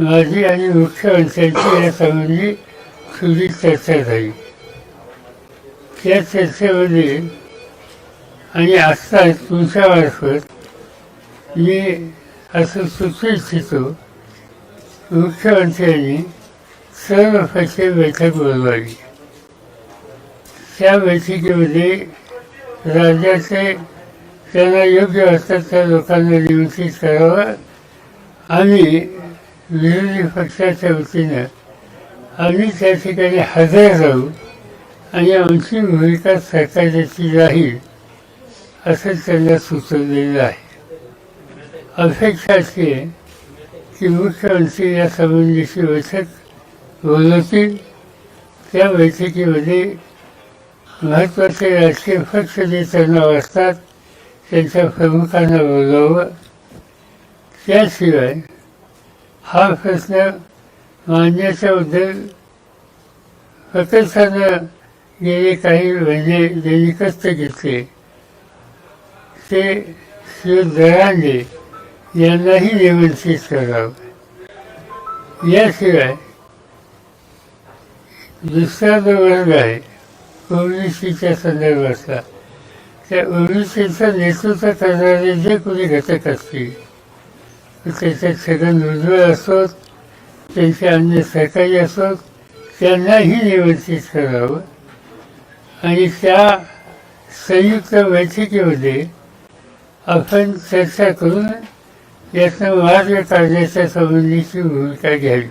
माझी आणि मुख्यमंत्र्यांची यासंबंधी खुली चर्चा झाली त्या चर्चेमध्ये आणि आत्ता तुमच्यामार्फत मी असं सुचू इच्छितो मुख्यमंत्र्यांनी सर्व पक्ष बैठक बोलवावी. त्या बैठकीमध्ये राज्याचे त्यांना योग्य वाटतात त्या लोकांना निमंत्रित करावं आणि विरोधी पक्षाच्या वतीनं आम्ही त्या ठिकाणी हजर राहू आणि आमची भूमिका सरकारची राहील असं त्यांना सुचवलेलं आहे. अपेक्षा अशी आहे की मुख्यमंत्री या संबंधीची बैठक बोलवतील त्या बैठकीमध्ये महत्त्वाचे राजकीय पक्ष जे त्यांना वाचतात त्यांच्या प्रमुखांना बोलावं. त्याशिवाय हा प्रश्न उद्देश प्रकल्पानं गेले काही महिने ज्यांनी कष्ट घेतले ते श्री यांनाही निमंत्रित करावं याशिवाय दुसरा जो वर्ग आहे ओबीसीच्या संदर्भातला त्या ओबीसीचं नेतृत्व करणारे जे कोणी घटक असतील त्याच्यात छगन भुजबळ असोत त्यांचे अन्य सहकारी असोत त्यांनाही निवंचित करावं. आणि त्या संयुक्त बैठकीमध्ये आपण चर्चा करून यातनं मार्ग काढण्याच्या संबंधीची भूमिका घ्यावी.